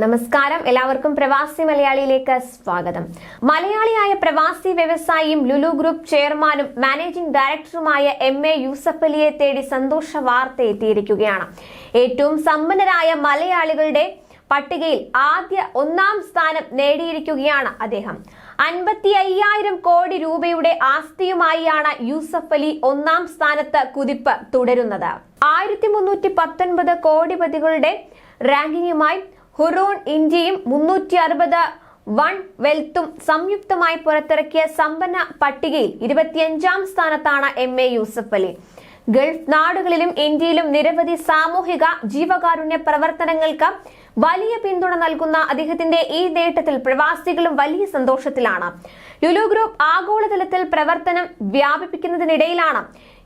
നമസ്കാരം. എല്ലാവർക്കും പ്രവാസി മലയാളിയിലേക്ക് സ്വാഗതം. മലയാളിയായ പ്രവാസി വ്യവസായിയും ലുലു ഗ്രൂപ്പ് ചെയർമാനും മാനേജിംഗ് ഡയറക്ടറുമായ എം എ യൂസഫ് അലിയെ തേടി സന്തോഷ വാർത്ത എത്തിയിരിക്കുകയാണ്. ഏറ്റവും സമ്പന്നരായ മലയാളികളുടെ പട്ടികയിൽ ആദ്യ ഒന്നാം സ്ഥാനം നേടിയിരിക്കുകയാണ് അദ്ദേഹം. അൻപത്തി അയ്യായിരം കോടി രൂപയുടെ ആസ്തിയുമായാണ് യൂസഫ് അലി ഒന്നാം സ്ഥാനത്ത് കുതിപ്പ് തുടരുന്നത്. ആയിരത്തി മുന്നൂറ്റി പത്തൊൻപത് കോടിപതികളുടെ റാങ്കിങ്ങുമായി ഹുറൂൺ ഇന്ത്യയും മുന്നൂറ്റി അറുപത് വൺ വെൽത്തും സംയുക്തമായി പുറത്തിറക്കിയ സമ്പന്ന പട്ടികയിൽ ഇരുപത്തിയഞ്ചാം സ്ഥാനത്താണ് M A Yusuff Ali. Gulf നാടുകളിലും ഇന്ത്യയിലും നിരവധി സാമൂഹിക ജീവകാരുണ്യ പ്രവർത്തനങ്ങൾക്ക് വലിയ പിന്തുണ നൽകുന്ന അദ്ദേഹത്തിന്റെ ഈ നേട്ടത്തിൽ പ്രവാസികളും വലിയ സന്തോഷത്തിലാണ്. ലുലു ഗ്രൂപ്പ് ആഗോളതലത്തിൽ പ്രവർത്തനം വ്യാപിപ്പിക്കുന്നതിനിടയിലാണ്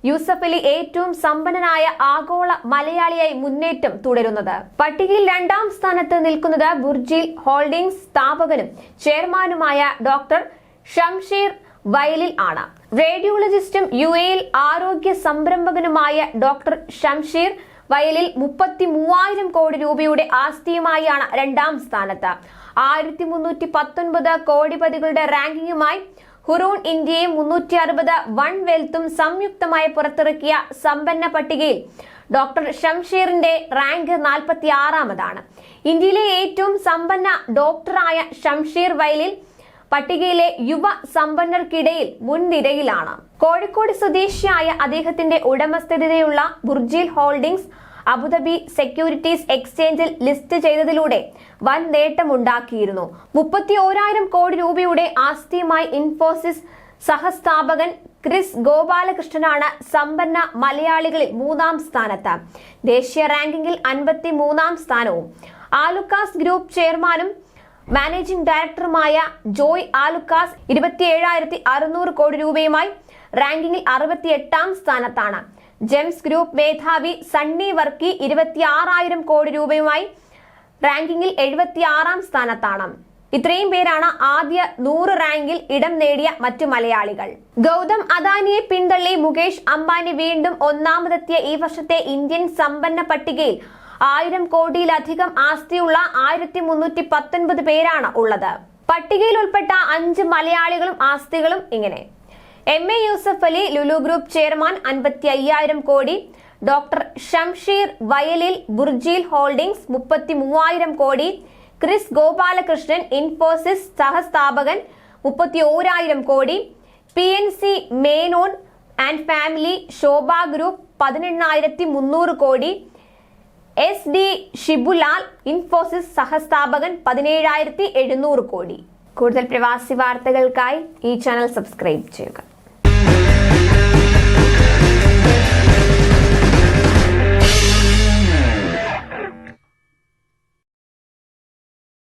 യൂസഫ് അലി ഏറ്റവും സമ്പന്നനായ ആഗോള മലയാളിയായി മുന്നേറ്റം തുടരുന്നത്. പട്ടികയിൽ രണ്ടാം സ്ഥാനത്ത് നിൽക്കുന്നത് ബുർജിൽ ഹോൾഡിംഗ്സ് സ്ഥാപകനും ചെയർമാനുമായ ഡോക്ടർ ഷംഷീർ വയലിൽ ആണ്. റേഡിയോളജിസ്റ്റും യു എയിൽ ആരോഗ്യ സംരംഭകനുമായ ഡോക്ടർ ഷംഷീർ വയലിൽ മുപ്പത്തി മൂവായിരം കോടി രൂപയുടെ ആസ്തിയുമായാണ് രണ്ടാം സ്ഥാനത്ത്. ആയിരത്തി മുന്നൂറ്റി പത്തൊൻപത് കോടിപതികളുടെ റാങ്കിങ്ങുമായി ഹുറൂൺ ഇന്ത്യയും മുന്നൂറ്റി അറുപത് വൺ വെൽത്തും സംയുക്തമായി പുറത്തിറക്കിയ സമ്പന്ന പട്ടികയിൽ ഡോക്ടർ ഷംഷീറിന്റെ റാങ്ക് നാൽപ്പത്തി ആറാമതാണ് ഇന്ത്യയിലെ ഏറ്റവും സമ്പന്ന ഡോക്ടറായ ഷംഷീർ വയലിൽ പട്ടികയിലെ യുവ സമ്പന്നർക്കിടയിൽ മുൻനിരയിലാണ്. കോഴിക്കോട് സ്വദേശിയായ അദ്ദേഹത്തിന്റെ ഉടമസ്ഥതയുള്ള Burjeel holdings Abu Dhabi securities എക്സ്ചേഞ്ചിൽ ലിസ്റ്റ് ചെയ്തതിലൂടെ വൻ നേട്ടമുണ്ടാക്കിയിരുന്നു. മുപ്പത്തി ഓരായിരം കോടി രൂപയുടെ ആസ്തിയുമായി ഇൻഫോസിസ് സഹസ്ഥാപകൻ ക്രിസ് ഗോപാലകൃഷ്ണനാണ് സമ്പന്ന മലയാളികളിൽ മൂന്നാം സ്ഥാനത്ത്. ദേശീയ റാങ്കിങ്ങിൽ അൻപത്തി മൂന്നാം സ്ഥാനവും. ആലുക്കാസ് ഗ്രൂപ്പ് ചെയർമാനും മാനേജിംഗ് ഡയറക്ടറുമായ ജോയ് ആലുക്കാസ് ഇരുപത്തിയേഴായിരത്തി അറുന്നൂറ് കോടി രൂപയുമായി റാങ്കിങ്ങിൽ അറുപത്തി എട്ടാം സ്ഥാനത്താണ്. ജെംസ് ഗ്രൂപ്പ് മേധാവി സണ്ണി വർക്കി ഇരുപത്തി ആറായിരം കോടി രൂപയുമായി റാങ്കിങ്ങിൽ എഴുപത്തി ആറാം സ്ഥാനത്താണ്. ഇത്രയും പേരാണ് ആദ്യ നൂറ് റാങ്കിൽ ഇടം നേടിയ മറ്റു മലയാളികൾ. ഗൗതം അദാനിയെ പിന്തള്ളി മുകേഷ് അംബാനി വീണ്ടും ഒന്നാമതെത്തിയ ഈ വർഷത്തെ ഇന്ത്യൻ സമ്പന്ന പട്ടികയിൽ ആയിരം കോടിയിലധികം ആസ്തിയുള്ള ആയിരത്തി മുന്നൂറ്റി പത്തൊൻപത് പേരാണ് ഉള്ളത്. പട്ടികയിൽ ഉൾപ്പെട്ട അഞ്ച് മലയാളികളും ആസ്തികളും ഇങ്ങനെ. M A Yusuff Ali Lulu group chairman അൻപത്തി അയ്യായിരം കോടി. ഡോക്ടർ ഷംഷീർ വയലിൽ ബുർജീൽ ഹോൾഡിംഗ്സ് മുപ്പത്തി മൂവായിരം കോടി. ക്രിസ് ഗോപാലകൃഷ്ണൻ ഇൻഫോസിസ് സഹസ്ഥാപകൻ മുപ്പത്തി ഓരായിരം കോടി. P N C Menon and family Sobha group പതിനെണ്ണായിരത്തി മുന്നൂറ് കോടി. എസ് ഡി ഷിബുലാൽ ഇൻഫോസിസ് സഹസ്ഥാപകൻ പതിനേഴായിരത്തി എഴുന്നൂറ് കോടി. കൂടുതൽ പ്രവാസി വാർത്തകൾക്കായി ഈ ചാനൽ സബ്സ്ക്രൈബ് ചെയ്യുക.